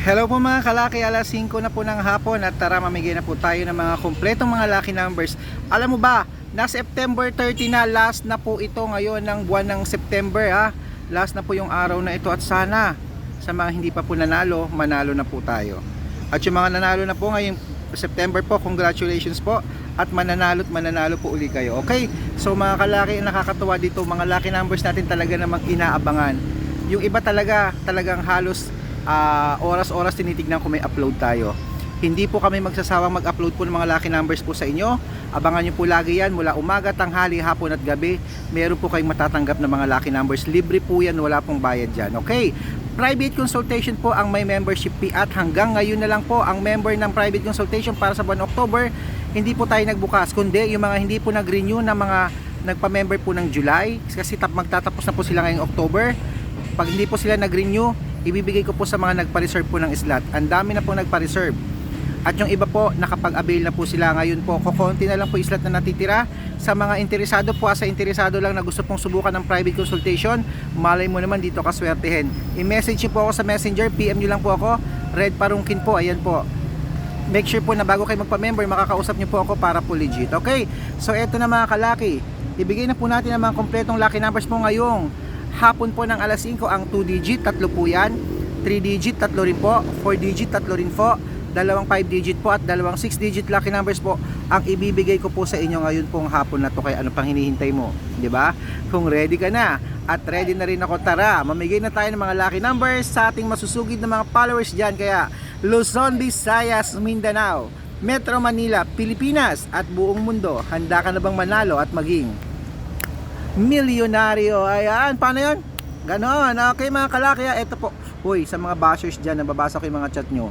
Hello po mga kalaki, alas 5 na po ng hapon at tara mamigay na po tayo ng mga kompletong mga lucky numbers. Alam mo ba, na September 30 na, last na po ito ngayon ng buwan ng September ha. Last na po yung araw na ito at sana sa mga hindi pa po nanalo, manalo na po tayo. At yung mga nanalo na po ngayong September po, congratulations po at mananalo at mananalo po uli kayo. Okay? So mga kalaki, nakakatuwa dito, mga lucky numbers natin talaga namang inaabangan. Yung iba talaga, talagang halos ah, oras-oras tinitignan kung may upload tayo. Hindi po kami magsasawang mag-upload po ng mga lucky numbers po sa inyo. Abangan nyo po lagi yan mula umaga, tanghali, hapon at gabi. Meron po kayong matatanggap na mga lucky numbers. Libre po yan, wala pong bayad dyan. Okay? Private consultation po ang may membership fee at hanggang ngayon na lang po ang member ng private consultation para sa buwan October, hindi po tayo nagbukas. Kundi yung mga hindi po nag-renew na mga nagpa-member po ng July kasi tap magtatapos na po sila ngayong October. Pag hindi po sila nag-renew, ibibigay ko po sa mga nagpa-reserve po ng slot. Ang dami na po nagpa-reserve. At yung iba po, nakapag-avail na po sila ngayon po. Kukunti na lang po slot na natitira. Sa mga interesado po, ah, sa interesado lang na gusto pong subukan ng private consultation, malay mo naman dito kaswertehin. I-message niyo po ako sa messenger, PM niyo lang po ako. Red Parungkin po, ayan po. Make sure po na bago kayo magpa-member, makakausap niyo po ako para po legit. Okay? So eto na mga kalaki. Ibigay na po natin ang mga kompletong lucky numbers po ngayong hapon po ng alas 5 ang 2 digit, tatlo po yan. 3 digit, tatlo rin po. 4 digit, tatlo rin po. Dalawang 5 digit po at dalawang 6 digit lucky numbers po ang ibibigay ko po sa inyo ngayon pong hapon na to kaya ano pang hinihintay mo, ba? Kung ready ka na at ready na rin ako tara, mamigay na tayo ng mga lucky numbers sa ating masusugid na mga followers diyan kaya Luzon, Visayas, Mindanao, Metro Manila, Pilipinas at buong mundo, handa ka na bang manalo at maging milyonaryo. Ayan, paano yun? Ganon. Okay mga kalaki, ah, ito po. Uy, sa mga bashers dyan, nababasa ko yung mga chat nyo.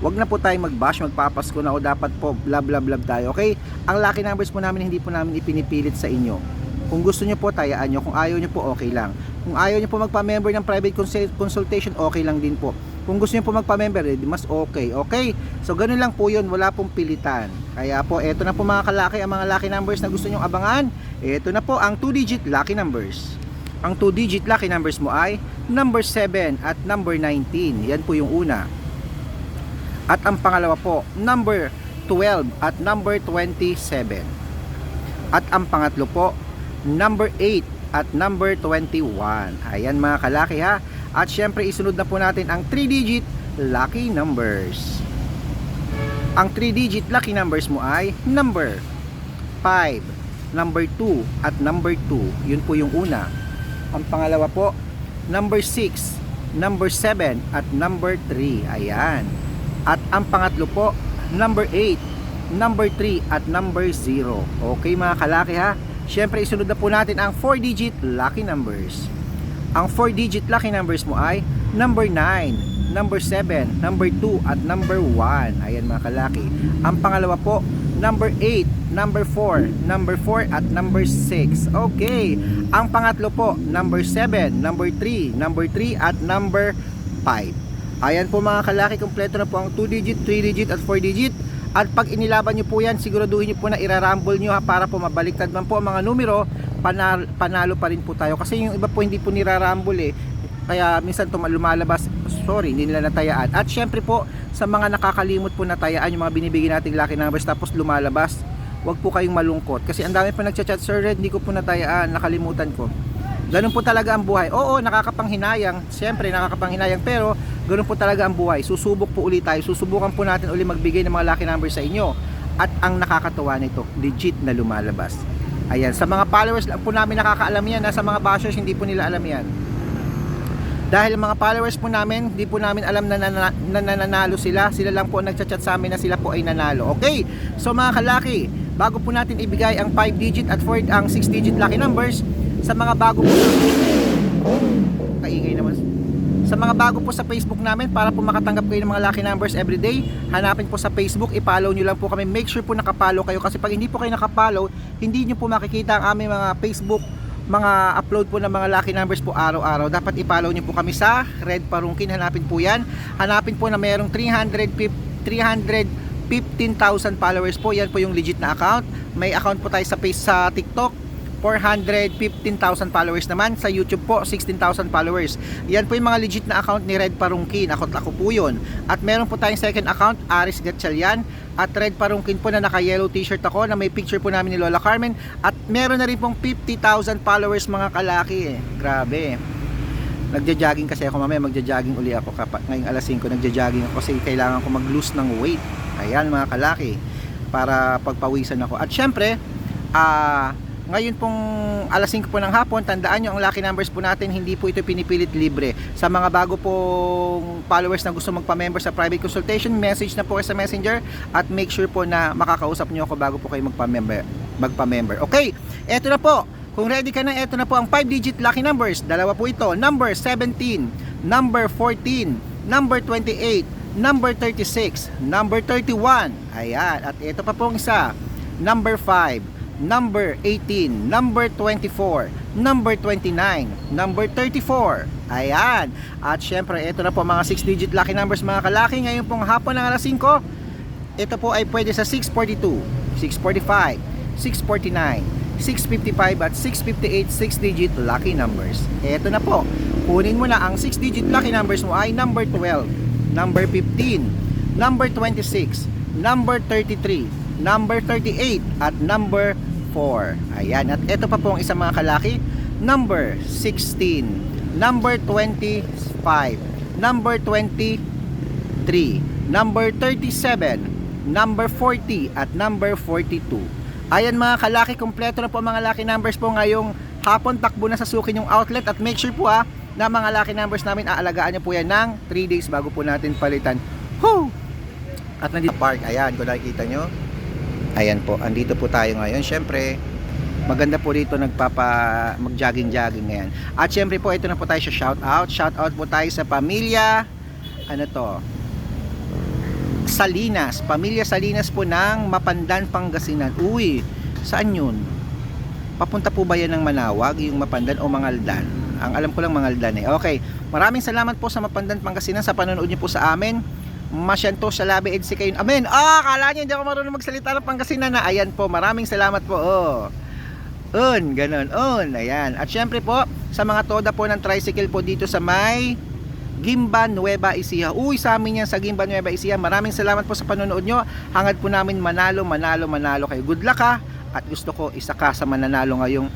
Huwag na po tayong mag-bash, magpapasko na o dapat po blah blah blah tayo. Okay? Ang lucky numbers po namin hindi po namin ipinipilit sa inyo. Kung gusto nyo po, tayaan nyo. Kung ayaw nyo po, okay lang. Kung ayaw nyo po magpa-member ng private consul- consultation, okay lang din po. Kung gusto nyo po magpa-member, eh, mas okay. Okay? So, ganun lang po yun. Wala pong pilitan. Kaya po, eto na po mga kalaki, ang mga lucky numbers na gusto nyo abangan. Eto na po ang 2-digit lucky numbers. Ang 2-digit lucky numbers mo ay number 7 at number 19. Yan po yung una. At ang pangalawa po, number 12 at number 27. At ang pangatlo po, number 8 at number 21. Ayan mga kalaki ha. At syempre isunod na po natin ang 3-digit lucky numbers. Ang 3-digit lucky numbers mo ay number 5, number 2 at number 2. Yun po yung una. Ang pangalawa po, number 6, number 7 at number 3. Ayan. At ang pangatlo po, number 8, number 3 at number 0. Okay mga kalaki ha. Siyempre isunod na po natin ang 4-digit lucky numbers. Ang 4-digit lucky numbers mo ay number 9, number 7, number 2 at number 1. Ayan mga kalaki. Ang pangalawa po, number 8, number 4, number 4 at number 6. Okay. Ang pangatlo po, number 7, number 3, number 3 at number 5. Ayan po mga kalaki, kompleto na po ang 2 digit, 3 digit at 4 digit. At pag inilaban nyo po yan, siguraduhin nyo po na irarumble nyo ha, para po mabaliktad man po ang mga numero, panalo, pa rin po tayo. Kasi yung iba po hindi po nirarumble eh. Kaya minsan lumalabas, sorry, hindi nila natayaan. At syempre po, sa mga nakakalimot po natayaan, yung mga binibigyan nating lucky numbers tapos lumalabas, wag po kayong malungkot. Kasi ang dami pa nagchat-chat, Sir Red, hindi ko po natayaan, nakalimutan ko. Ganun po talaga ang buhay. Oo, nakakapanghinayang. Siyempre, nakakapanghinayang. Pero, ganun po talaga ang buhay. Susubok po ulit tayo. Susubukan po natin uli magbigay ng mga lucky numbers sa inyo. At ang nakakatawa nito, legit na lumalabas. Ayan, sa mga followers po namin nakakaalam yan. Nasa mga bashers, hindi po nila alam yan. Dahil mga followers po namin, hindi po namin alam na, nana- na nananalo sila. Sila lang po ang nagchat-chat sa amin na sila po ay nanalo. Okay? So mga kalaki, bago po natin ibigay ang 5 digit at 4 ang 6 digit lucky numbers sa mga bago po kaingay naman sa mga bago po sa Facebook namin para po makatanggap kayo ng mga lucky numbers everyday hanapin po sa Facebook i-follow nyo lang po kami make sure po nakapollow kayo kasi pag hindi po kayo nakapollow hindi nyo po makikita ang aming mga Facebook mga upload po ng mga lucky numbers po araw-araw. Dapat i-follow nyo po kami sa Red Parungkin. Hanapin po yan. Hanapin po na merong 350 315,000 followers po. Yan po yung legit na account. May account po tayo sa face sa TikTok 415,000 followers naman. Sa YouTube po, 16,000 followers. Yan po yung mga legit na account ni Red Parungkin. Ako, ako po yun. At meron po tayong second account, Aris Gatchalian. At Red Parungkin po na naka-yellow t-shirt ako na may picture po namin ni Lola Carmen. At meron na rin pong 50,000 followers mga kalaki. Eh. Grabe. Nagja-jogging kasi ako mamaya, magja-jogging uli ako kapag ngayong alas 5 nagja-jogging ako kasi kailangan ko mag-lose ng weight. Ayan mga kalaki para pagpawisan ako. At syempre, ah ngayon pong alas 5 po ng hapon, tandaan nyo ang lucky numbers po natin, hindi po ito pinipilit libre. Sa mga bago pong followers na gusto magpa-member sa private consultation, message na po kayo sa messenger at make sure po na makakausap nyo ako bago po kayo magpa-member. magpa-member. Okay, eto na po. Kung ready ka na, eto na po ang 5-digit lucky numbers. Dalawa po ito. Number 17, number 14, number 28, number 36, number 31. Ayan. At ito pa pong isa. Number 5, number 18, number 24, number 29, number 34. Ayan. At syempre, ito na po mga 6-digit lucky numbers mga kalaki. Ngayon pong hapon ng alas 5, ito po ay pwede sa 642, 645, 649, 655 at 658 6-digit lucky numbers. Ito na po. Kunin mo na ang 6-digit lucky numbers mo ay number 12, number 15, number 26, number 33, number 38 at number 4. Ayan. At ito pa po ang isang mga kalaki, number 16, number 25, number 23, number 37, number 40 at number 42. Ayan mga kalaki, kompleto na po mga lucky numbers po ngayong hapon. Takbo na sa sukin yung outlet at make sure po ha, na mga lucky numbers namin aalagaan nyo po yan ng 3 days bago po natin palitan. Woo! At nandito park, ayan kung nakikita nyo. Ayan po, andito po tayo ngayon. Syempre, maganda po dito nagpapa mag-jogging-jogging ngayon. At syempre po, ito na po tayo sa shout out. Shout out po tayo sa pamilya ano to? Salinas, pamilya Salinas po ng Mapandan, Pangasinan. Uy, saan yun? Papunta po ba yan ng Manawag, yung Mapandan o Mangaldan? Ang alam ko lang Mangaldan eh. Okay, maraming salamat po sa Mapandan, Pangasinan sa panonood niyo po sa amin. Masyanto sa labi edsi kayo. Amen. Ah, kala niyo hindi ako marunong magsalita ng Pangasinan na. Ayan po, maraming salamat po. Oh. Un, ganun, un, ayan. At syempre po, sa mga toda po ng tricycle po dito sa may Gimba Nueva Ecija. Uy, sa amin yan sa Gimba Nueva Ecija. Maraming salamat po sa panonood nyo. Hangad po namin manalo, manalo, manalo kayo. Good luck ha. At gusto ko isa ka sa mananalo ngayong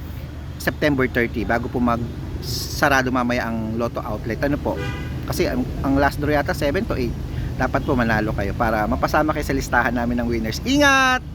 September 30 bago po mag sarado mamaya ang Lotto outlet. Ano po? Kasi ang, ang last draw yata 7 to 8. Dapat po manalo kayo para mapasama kayo sa listahan namin ng winners. Ingat!